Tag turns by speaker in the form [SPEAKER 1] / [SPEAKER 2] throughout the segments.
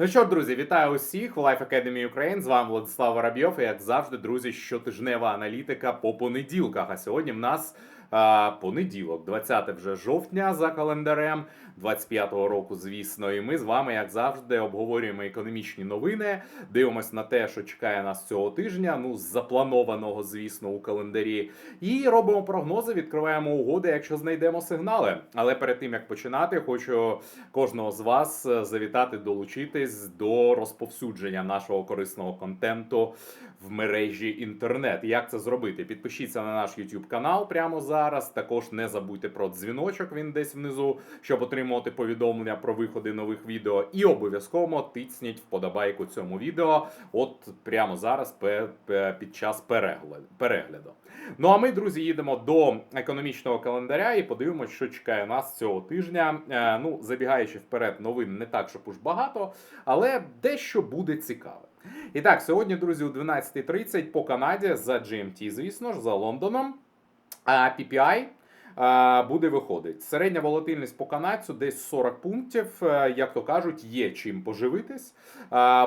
[SPEAKER 1] Ну що, друзі, вітаю усіх в Life Academy Ukraine. З вами Владислав Воробйов. І як завжди, друзі, щотижнева аналітика по понеділках. А сьогодні в нас понеділок, 20 вже жовтня за календарем 25-го року, звісно. І ми з вами, як завжди, обговорюємо економічні новини. Дивимось на те, що чекає нас цього тижня. Ну, з запланованого, звісно, у календарі. І робимо прогнози, відкриваємо угоди, якщо знайдемо сигнали. Але перед тим як починати, хочу кожного з вас е, завітати, долучитись до розповсюдження нашого корисного контенту в мережі інтернет. Як це зробити? Підпишіться на наш YouTube канал прямо зараз. Також не забудьте про дзвіночок. Він десь внизу, щоб отримувати повідомлення про виходи нових відео. І обов'язково тисніть вподобайку цьому відео. От прямо зараз під час перегляду. перегляду. Ну а ми, друзі, їдемо до економічного календаря і подивимося, що чекає нас цього тижня. Е, ну, забігаючи вперед, новин не так, щоб уж багато, але дещо буде цікаве. І так, сьогодні, друзі, о 12.30 по Канаді за GMT, звісно ж, за Лондоном. PPI буде виходить. Середня волатильність по канадцю десь 40 пунктів. Е, Як то кажуть, є чим поживитись.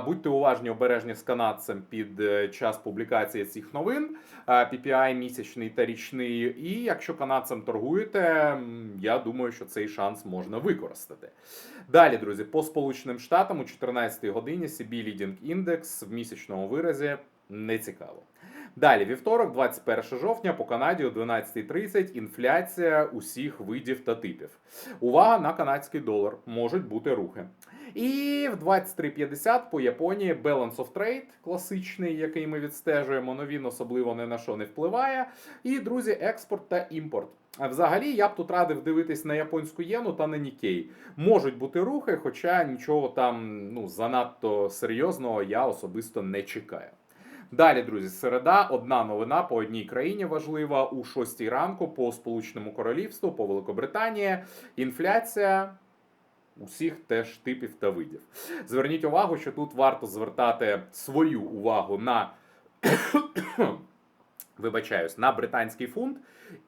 [SPEAKER 1] Будьте уважні, обережні з канадцем під е, час публікації цих новин. PPI місячний та річний. І якщо канадцем торгуєте, я думаю, що цей шанс можна використати. Далі, друзі, по Сполученим Штатам о 14 годині CB Leading Index в місячному виразі не цікаво. Далі, вівторок, 21 жовтня, по Канаді о 12.30 інфляція усіх видів та типів. Увага на канадський долар. Можуть бути рухи. І в 23.50 по Японії Balance of Trade, класичний, який ми відстежуємо, но він особливо ні на що не впливає. І, друзі, експорт та імпорт. Взагалі, я б тут радив дивитись на японську єну та на Нікей. Можуть бути рухи, хоча нічого там ну, занадто серйозного я особисто не чекаю. Далі, друзі, середа, одна новина по одній країні важлива у 6 ранку по Сполученому Королівству, по Великобританії. Інфляція усіх теж типів та видів. Зверніть увагу, що тут варто звертати свою увагу на вибачаюсь, на британський фунт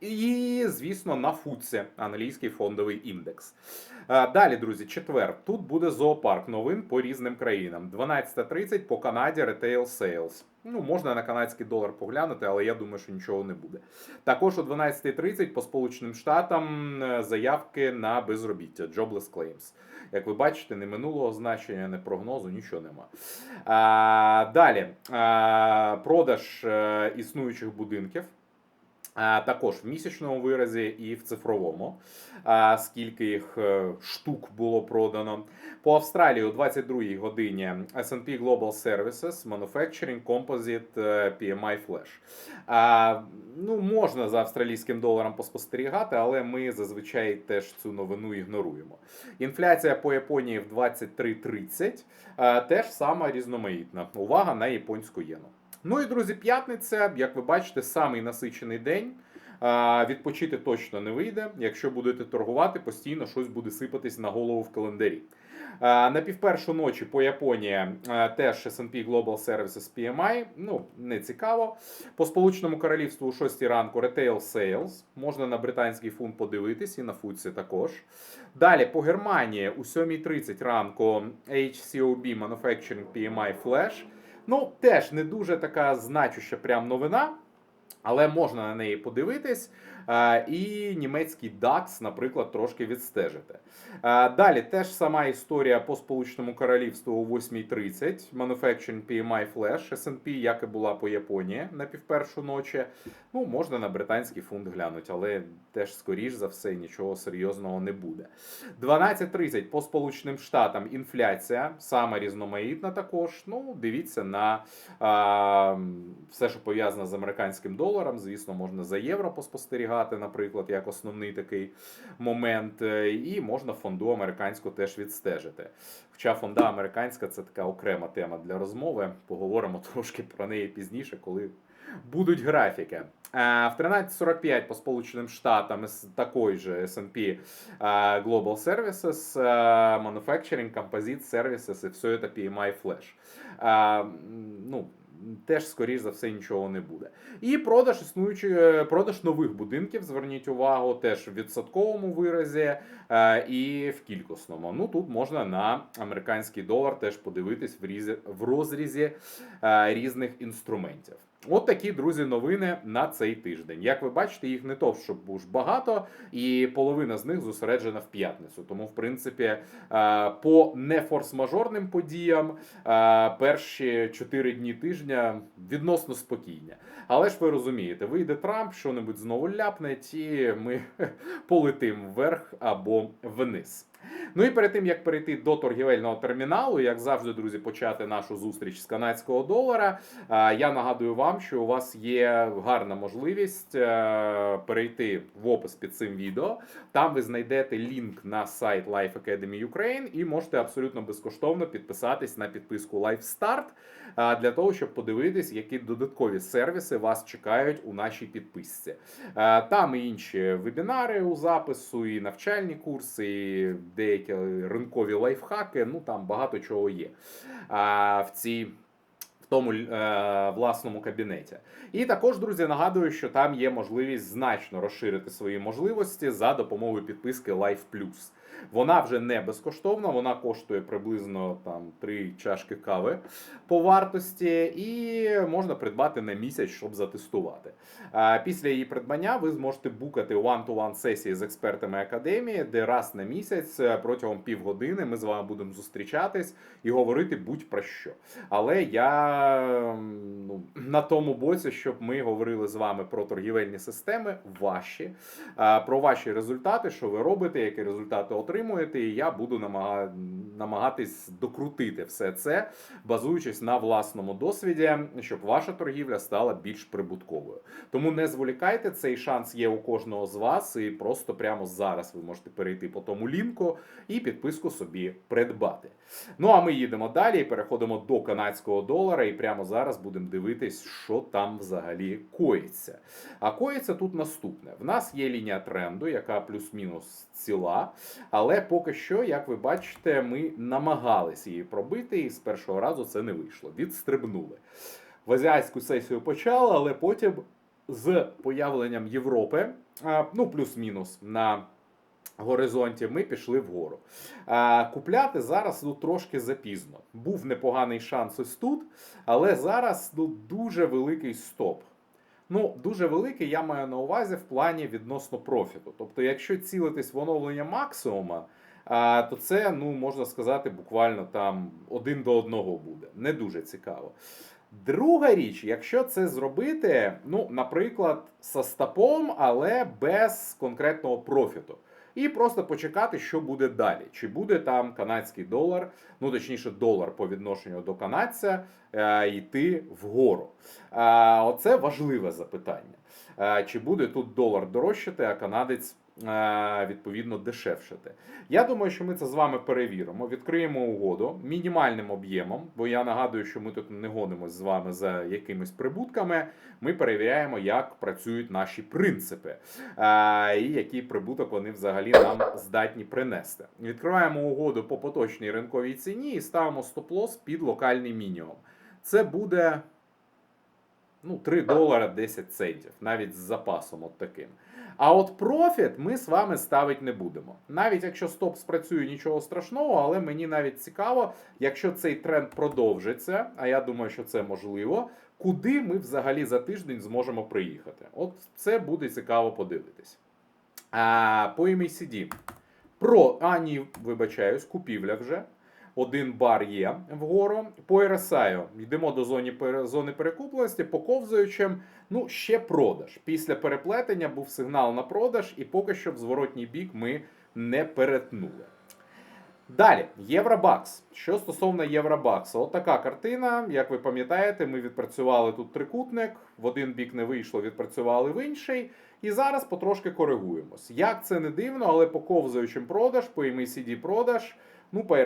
[SPEAKER 1] і, звісно, на фуці, англійський фондовий індекс. Е, Далі, друзі, четвер. Тут буде зоопарк новин по різним країнам. 12.30 по Канаді Retail Sales. Ну, можна на канадський долар поглянути, але я думаю, що нічого не буде. Також о 12.30 по Сполученим Штатам е, заявки на безробіття Jobless Claims. Як ви бачите, не минулого значення, не прогнозу, нічого нема. А, далі а, продаж е, існуючих будинків. Також в місячному виразі і в цифровому, скільки їх е, штук було продано. По Австралії о 22 годині S&P Global Services, Manufacturing, Composite, е, PMI Flash. Ну, можна за австралійським доларом поспостерігати, але ми зазвичай теж цю новину ігноруємо. Інфляція по Японії в 23.30 теж сама різноманітна. Увага на японську єну. Ну і друзі, п'ятниця, як ви бачите, самий насичений день. Відпочити точно не вийде. Якщо будете торгувати, постійно щось буде сипатись на голову в календарі. На півпершу ночі по Японії теж S&P Global Services PMI. Ну, не цікаво. По Сполученому Королівству о 6 ранку Retail Sales. Можна на британський фунт подивитись і на футсі також. Далі по Германії о 7.30 ранку HCOB Manufacturing PMI Flash. Ну, теж не дуже така значуща прям новина, але можна на неї подивитись. Е, І німецький DAX, наприклад, трошки відстежити. Е, Далі теж сама історія по Сполученому Королівству о 8.30. Manufacturing PMI Flash, S&P, як і була по Японії на півпершу ночі. Ну, можна на британський фунт глянути, але теж, скоріш за все, нічого серйозного не буде. 12.30 по Сполученим Штатам інфляція, саме різноманітна також. Ну, дивіться на а, все, що пов'язане з американським доларом. Звісно, можна за євро поспостерігати, наприклад, як основний такий момент. Е, І можна фонду американську теж відстежити. Хоча фонда американська це така окрема тема для розмови. Поговоримо трошки про неї пізніше, коли будуть графіки. Е, В 13.45 по Сполученим Штатам з такої же S&P Global Services, е, Manufacturing, Composite Services і все це PMI Flash. Е, Ну, теж, скоріш за все, нічого не буде. І продаж існуючих, е, продаж нових будинків, зверніть увагу, теж в відсотковому виразі е, і в кількісному. Ну тут можна на американський долар теж подивитись в розрізі е, різних інструментів. От такі друзі новини на цей тиждень. Як ви бачите, їх не то щоб уж багато, і половина з них зосереджена в п'ятницю. Тому, в принципі, е, по не форс-мажорним подіям е, перші чотири дні тижня відносно спокійні. Але ж ви розумієте, вийде Трамп, що-небудь знову ляпне, і ми полетим вверх або вниз. Ну і перед тим як перейти до торгівельного терміналу, як завжди, друзі, почати нашу зустріч з канадського долара. Я нагадую вам, що у вас є гарна можливість е, перейти в опис під цим відео. Там ви знайдете лінк на сайт Life Academy Ukraine і можете абсолютно безкоштовно підписатись на підписку Life Start для того, щоб подивитись, які додаткові сервіси вас чекають у нашій підписці. Там і інші вебінари у запису, і навчальні курси, і деякі ринкові лайфхаки. Ну там багато чого є в цій. В тому е, власному кабінеті. І також, друзі, нагадую, що там є можливість значно розширити свої можливості за допомогою підписки Life Plus. Вона вже не безкоштовна, вона коштує приблизно там 3 чашки кави по вартості, і можна придбати на місяць, щоб затестувати. Після її придбання ви зможете букати one-to-one сесії з експертами академії, де раз на місяць е, протягом півгодини ми з вами будемо зустрічатись і говорити будь-про що. Але я ну, на тому боці, щоб ми говорили з вами про торгівельні системи, ваші, про ваші результати, що ви робите, які результати отримуєте, і я буду намагатись докрутити все це, базуючись на власному досвіді, щоб ваша торгівля стала більш прибутковою. Тому не зволікайте, цей шанс є у кожного з вас, і просто прямо зараз ви можете перейти по тому лінку і підписку собі придбати. Ну а ми їдемо далі переходимо до канадського долара, і прямо зараз будемо дивитись, що там взагалі коїться. А коїться тут наступне: в нас є лінія тренду, яка плюс-мінус ціла, але поки що, як ви бачите, ми намагались її пробити, і з першого разу це не вийшло. Відстрибнули. В азіатську сесію почали, але потім з появленням Європи, ну плюс-мінус на горизонті, ми пішли вгору. Купляти зараз ну, трошки запізно. Був непоганий шанс ось тут, але зараз ну, дуже великий стоп. Ну, дуже великий, я маю на увазі в плані відносно профіту. Тобто, якщо цілитись в оновлення максимума, то це, ну, можна сказати, буквально там один до одного буде. Не дуже цікаво. Друга річ, якщо це зробити, ну, наприклад, со стопом, але без конкретного профіту. І просто почекати, що буде далі. Чи буде там канадський долар, ну точніше, долар по відношенню до канадця е, йти вгору. Е, оце важливе запитання. Е, чи буде тут долар дорожчати, а канадець відповідно дешевшати? Я думаю, що ми це з вами перевіримо. Відкриємо угоду мінімальним об'ємом, бо я нагадую, що ми тут не гонимось з вами за якимись прибутками. Ми перевіряємо, як працюють наші принципи е, і який прибуток вони взагалі нам здатні принести. Відкриваємо угоду по поточній ринковій ціні і ставимо стоп-лосс під локальний мінімум. Це буде ну, 3 долара 10 центів, навіть з запасом от таким. А от профіт ми з вами ставити не будемо. Навіть якщо стоп спрацює, нічого страшного, але мені навіть цікаво, якщо цей тренд продовжиться, а я думаю, що це можливо, куди ми взагалі за тиждень зможемо приїхати. От це буде цікаво подивитись. А, по MACD. Про, а ні, вибачаюсь, купівля вже. Один бар є вгору. По RSI йдемо до пере- зони перекупленості, по ковзаючим, ну, ще продаж. Після переплетення був сигнал на продаж, і поки що в зворотній бік ми не перетнули. Далі, Євробакс. Що стосовно Євробакса, от така картина. Як ви пам'ятаєте, ми відпрацювали тут трикутник, в один бік не вийшло, відпрацювали в інший. І зараз потрошки коригуємось. Як це не дивно, але по ковзаючим продаж, по MACD продаж, ну по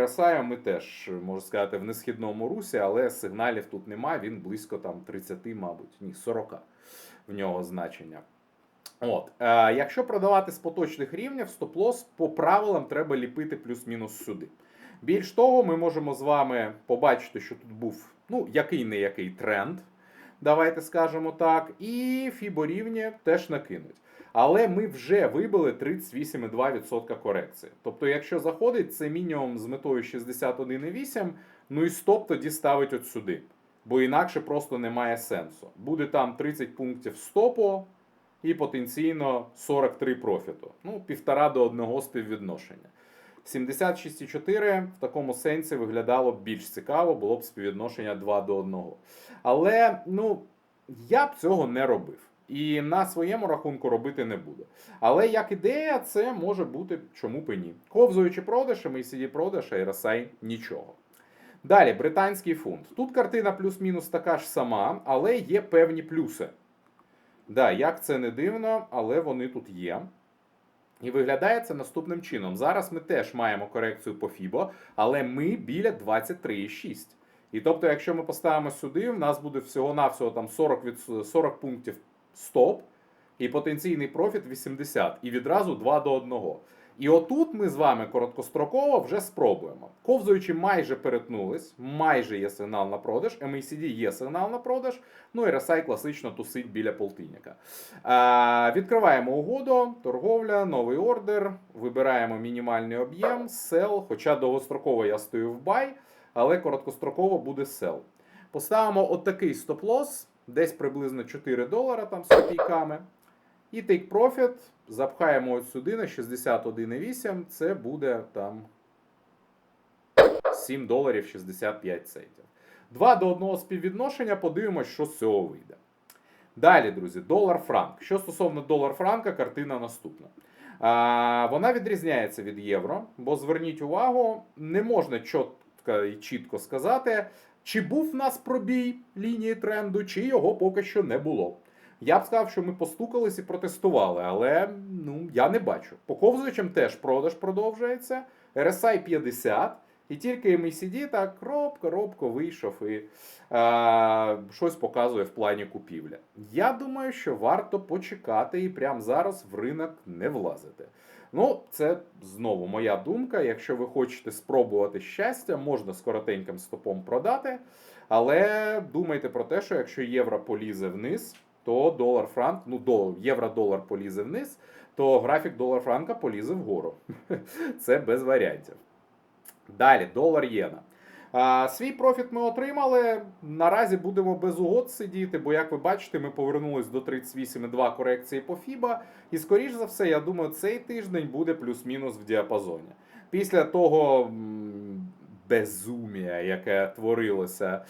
[SPEAKER 1] ми теж, можна сказати, в несхідному русі, але сигналів тут немає, він близько там 30, мабуть, ні, 40 в нього значення. От, е, якщо продавати з поточних рівнів, стоп-лосс по правилам треба ліпити плюс-мінус сюди. Більш того, ми можемо з вами побачити, що тут був ну, який не який тренд, давайте скажемо так. І фіборівні теж накинуть. Але ми вже вибили 38,2% корекції. Тобто, якщо заходить, це мінімум з метою 61,8, ну і стоп тоді ставить от сюди. Бо інакше просто немає сенсу. Буде там 30 пунктів стопу і потенційно 43 профіту. Ну, півтора до одного співвідношення. 76,4 в такому сенсі виглядало б більш цікаво, було б співвідношення 2 до 1. Але ну, я б цього не робив. І на своєму рахунку робити не буду. Але як ідея, це може бути чому б і ні. Ковзуючи продаж, MACD продаж, RSI нічого. Далі, британський фунт. Тут картина плюс-мінус така ж сама, але є певні плюси. Да, як це не дивно, але вони тут є. І виглядає це наступним чином. Зараз ми теж маємо корекцію по FIBO, але ми біля 23,6. І тобто, якщо ми поставимо сюди, в нас буде всього-навсього там 40, від, 40 пунктів стоп і потенційний профіт 80. І відразу 2 до 1. І отут ми з вами короткостроково вже спробуємо. Ковзуючи майже перетнулись, майже є сигнал на продаж, MACD є сигнал на продаж, ну і RSI класично тусить біля полтинника. А, відкриваємо угоду, торговля, новий ордер, вибираємо мінімальний об'єм, sell, хоча довгостроково я стою в buy, але короткостроково буде sell. Поставимо отакий стоп-лосс, десь приблизно 4 долара там з копійками. І take profit запхаємо от сюди на 61,8. Це буде там 7 доларів 65 центів. 2 до 1 співвідношення, подивимось, що з цього вийде. Далі, друзі, долар-франк. Що стосовно долар-франка, картина наступна. А, вона відрізняється від євро, бо зверніть увагу, не можна чітко і чітко сказати, чи був в нас пробій лінії тренду, чи його поки що не було. Я б сказав, що ми постукались і протестували, але ну я не бачу. По ковзуючим теж продаж продовжується. RSI 50, і тільки MACD так робко, робко вийшов і е, щось показує в плані купівля. Я думаю, що варто почекати і прямо зараз в ринок не влазити. Ну, це знову моя думка. Якщо ви хочете спробувати щастя, можна з коротеньким стопом продати. Але думайте про те, що якщо євро полізе вниз, то долар франк, ну до євро-долар полізе вниз, то графік долар франка полізе вгору. Це без варіантів. Далі, долар єна. Свій профіт ми отримали. Наразі будемо без угод сидіти, бо, як ви бачите, ми повернулись до 38,2 корекції по FIBA. І, скоріш за все, я думаю, цей тиждень буде плюс-мінус в діапазоні. Після того безумія, яке творилося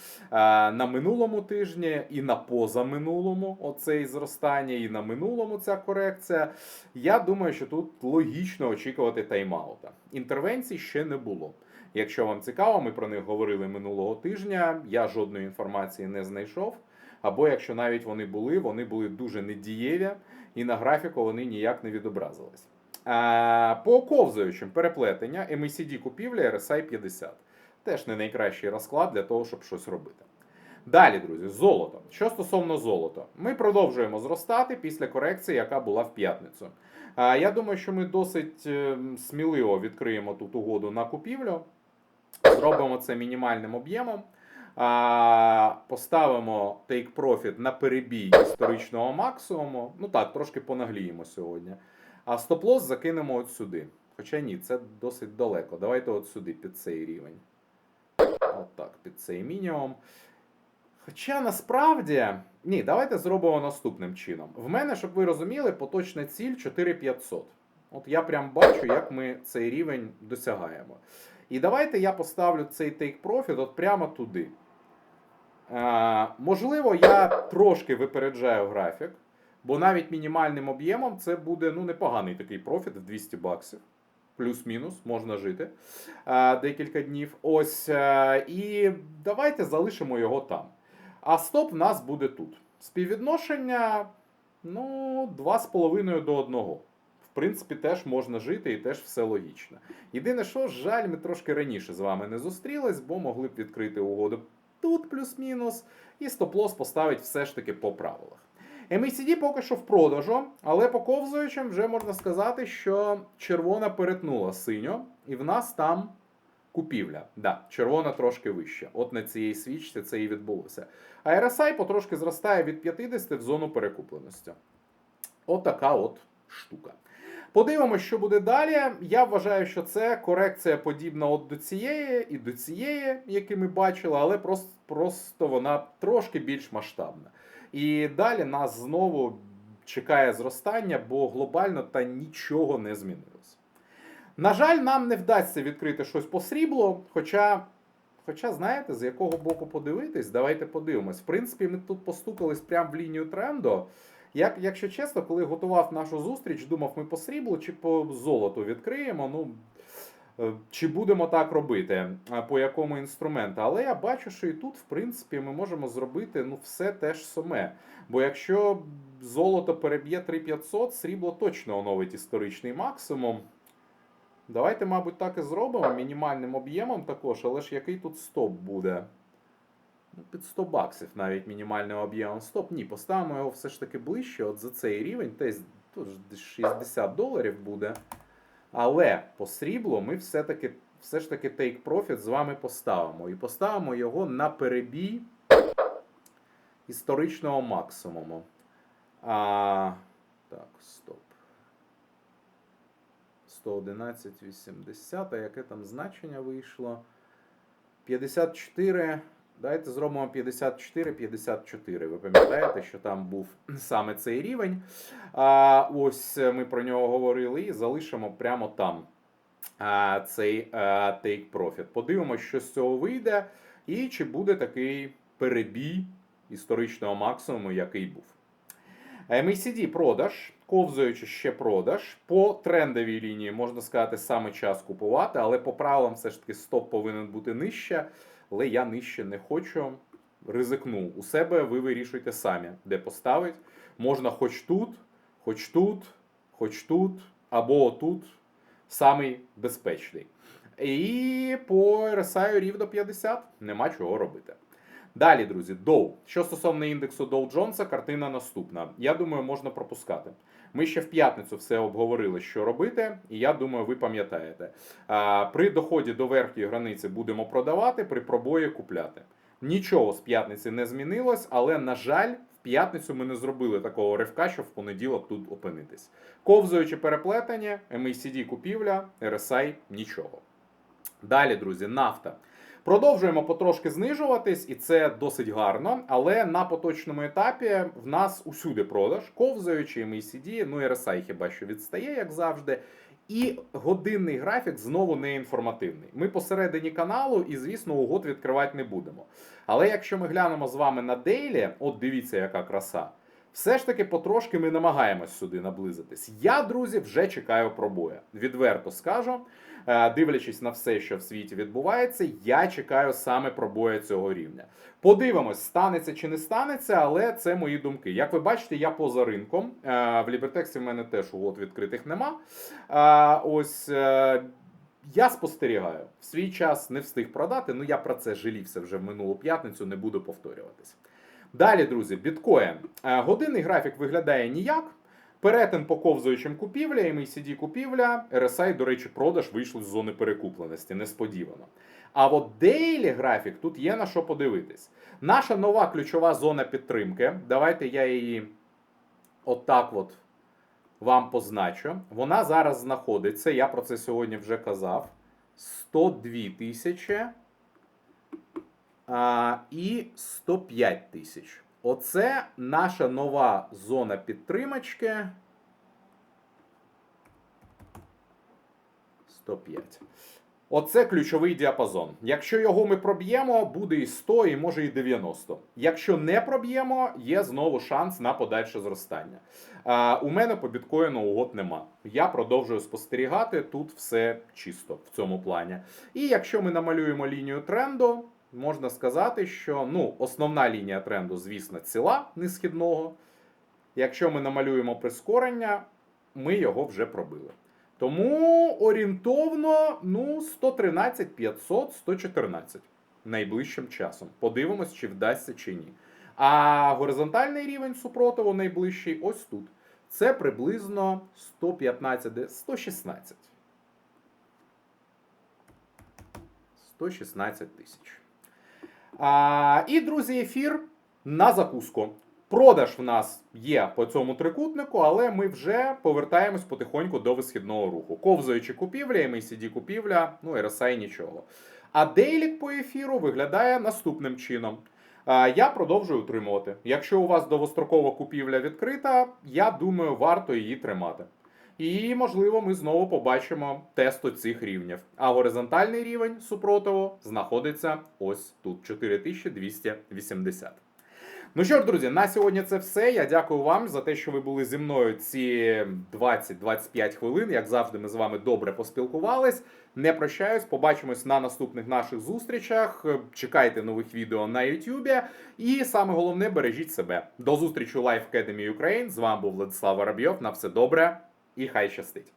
[SPEAKER 1] на минулому тижні, і на позаминулому оцей зростання, і на минулому ця корекція. Я думаю, що тут логічно очікувати тайм-аута. Інтервенцій ще не було. Якщо вам цікаво, ми про них говорили минулого тижня. Я жодної інформації не знайшов. Або якщо навіть вони були, вони були дуже недієві, і на графіку вони ніяк не відобразились. По ковзаючим переплетення MACD купівля RSI 50. Теж не найкращий розклад для того, щоб щось робити. Далі, друзі, золото. Що стосовно золота, ми продовжуємо зростати після корекції, яка була в п'ятницю. А, Я думаю, що ми досить е, сміливо відкриємо тут угоду на купівлю. Зробимо це мінімальним об'ємом. Поставимо take profit на перебій історичного максимуму. Ну так, трошки понагліємо сьогодні. А стоп-лосс закинемо от сюди. Хоча ні, це досить далеко. Давайте от сюди, під цей рівень. От так, під цей мінімум. Хоча насправді. Ні, давайте зробимо наступним чином. В мене, щоб ви розуміли, поточна ціль 4500. От я прям бачу, як ми цей рівень досягаємо. І давайте я поставлю цей take profit от прямо туди. Е, можливо, я трошки випереджаю графік, бо навіть мінімальним об'ємом це буде ну, непоганий такий профіт в 200 баксів. Плюс-мінус, можна жити е, декілька днів. Ось. Е, і давайте залишимо його там. А стоп в нас буде тут. Співвідношення ну, 2,5 до 1. Принципі, теж можна жити і теж все логічно. Єдине, що, жаль, ми трошки раніше з вами не зустрілись, бо могли б відкрити угоду тут плюс-мінус, і стоп-лосс поставить все ж таки по правилах. MACD поки що в продажу, але по ковзуючим вже можна сказати, що червона перетнула синю, і в нас там Купівля, да, червона трошки вища. От на цій свічці це і відбулося. А RSI потрошки зростає від 50 в зону перекупленості. От от штука. Подивимося, що буде далі. Я вважаю, що це корекція подібна от до цієї і до цієї, які ми бачили, але просто, просто вона трошки більш масштабна. І далі нас знову чекає зростання, бо глобально та нічого не змінилось. На жаль, нам не вдасться відкрити щось по сріблу, хоча. Хоча, знаєте, з якого боку подивитись, давайте подивимось. В принципі, ми тут постукались прямо в лінію тренду. Як, якщо чесно, коли готував нашу зустріч, думав, ми по сріблу чи по золоту відкриємо. Ну, е, чи будемо так робити, по якому інструменту. Але я бачу, що і тут, в принципі, ми можемо зробити ну, все те ж саме. Бо якщо золото переб'є 3500, срібло точно оновить історичний максимум. Давайте, мабуть, так і зробимо мінімальним об'ємом також, але ж який тут стоп буде? Ну, під 100 баксів навіть мінімальним об'ємом. Стоп, ні, поставимо його все ж таки ближче. От за цей рівень, десь тут десь 60 доларів буде. Але по сріблу ми все-таки все ж таки take profit з вами поставимо. І поставимо його на перебій історичного максимуму. А, так, стоп. 111,80, а яке там значення вийшло? 54. Давайте зробимо 54-54. Ви пам'ятаєте, що там був саме цей рівень. А, Ось ми про нього говорили і залишимо прямо там а, цей а, take profit. Подивимося, що з цього вийде, і чи буде такий перебій історичного максимуму, який був. MACD продаж, ковзуючи ще продаж. По трендовій лінії можна сказати, саме час купувати, але по правилам все ж таки стоп повинен бути нижче. Але я нижче не хочу. Ризикну. У себе ви вирішуйте самі, де поставить. Можна хоч тут, хоч тут, хоч тут, або отут. Самий безпечний. І по RSI рівно 50 нема чого робити. Далі, друзі, Dow. Що стосовно індексу Dow Джонса, картина наступна. Я думаю, можна пропускати. Ми ще в п'ятницю все обговорили, що робити, і я думаю, ви пам'ятаєте. При доході до верхньої границі будемо продавати, при пробої купляти. Нічого з п'ятниці не змінилось, але, на жаль, в п'ятницю ми не зробили такого ривка, щоб в понеділок тут опинитись. Ковзуючи переплетення, MACD купівля, RSI нічого. Далі, друзі, нафта. Продовжуємо потрошки знижуватись, і це досить гарно. Але на поточному етапі в нас усюди продаж, ковзаючи MACD, ну і RSI хіба що відстає, як завжди. І годинний графік знову не інформативний. Ми посередині каналу, і, звісно, угод відкривати не будемо. Але якщо ми глянемо з вами на дейлі, от дивіться, яка краса. Все ж таки потрошки ми намагаємось сюди наблизитись. Я, друзі, вже чекаю пробоя. Відверто скажу. Е, Дивлячись на все, що в світі відбувається, я чекаю саме пробоя цього рівня. Подивимось, станеться чи не станеться, але це мої думки. Як ви бачите, я поза ринком. Е, В Лібертексі в мене теж угод відкритих нема. Е, Ось. Я спостерігаю, в свій час не встиг продати, ну я про це жалівся вже в минулу п'ятницю, не буду повторюватись. Далі, друзі, біткоін. Годинний графік виглядає ніяк. Перетин по ковзуючим купівля, MACD купівля, RSI, до речі, продаж вийшли з зони перекупленості, несподівано. А от дейлі графік тут є на що подивитись. Наша нова ключова зона підтримки. Давайте я її отак от вам позначу. Вона зараз знаходиться, я про це сьогодні вже казав. 102 тисячі і 105 тисяч. Оце наша нова зона підтримочки. 105. Оце ключовий діапазон. Якщо його ми проб'ємо, буде і 100, і може і 90. Якщо не проб'ємо, є знову шанс на подальше зростання. А, у мене по біткоїну угод нема. Я продовжую спостерігати. Тут все чисто в цьому плані. І якщо ми намалюємо лінію тренду, можна сказати, що ну, основна лінія тренду, звісно, ціла несхідного. Якщо ми намалюємо прискорення, ми його вже пробили. Тому орієнтовно ну, 113 500, 114 найближчим часом. Подивимось, чи вдасться чи ні. А горизонтальний рівень супротиву найближчий ось тут. Це приблизно 115, 116. 116 тисяч. А, і, друзі, ефір на закуску. Продаж в нас є по цьому трикутнику, але ми вже повертаємось потихоньку до висхідного руху. Ковзаючи купівля, MACD купівля, ну RSI нічого. А дейлік по ефіру виглядає наступним чином. Я продовжую утримувати. Якщо у вас довгострокова купівля відкрита, я думаю, варто її тримати. І, можливо, ми знову побачимо тесту цих рівнів. А горизонтальний рівень супротиву знаходиться ось тут 4280. Ну що ж, друзі, на сьогодні це все. Я дякую вам за те, що ви були зі мною ці 20-25 хвилин. Як завжди, ми з вами добре поспілкувались. Не прощаюсь, побачимось на наступних наших зустрічах. Чекайте нових відео на YouTube. І саме головне, бережіть себе. До зустрічі у Life Academy Ukraine. З вами був Владислав Воробйов. На все добре і хай щастить.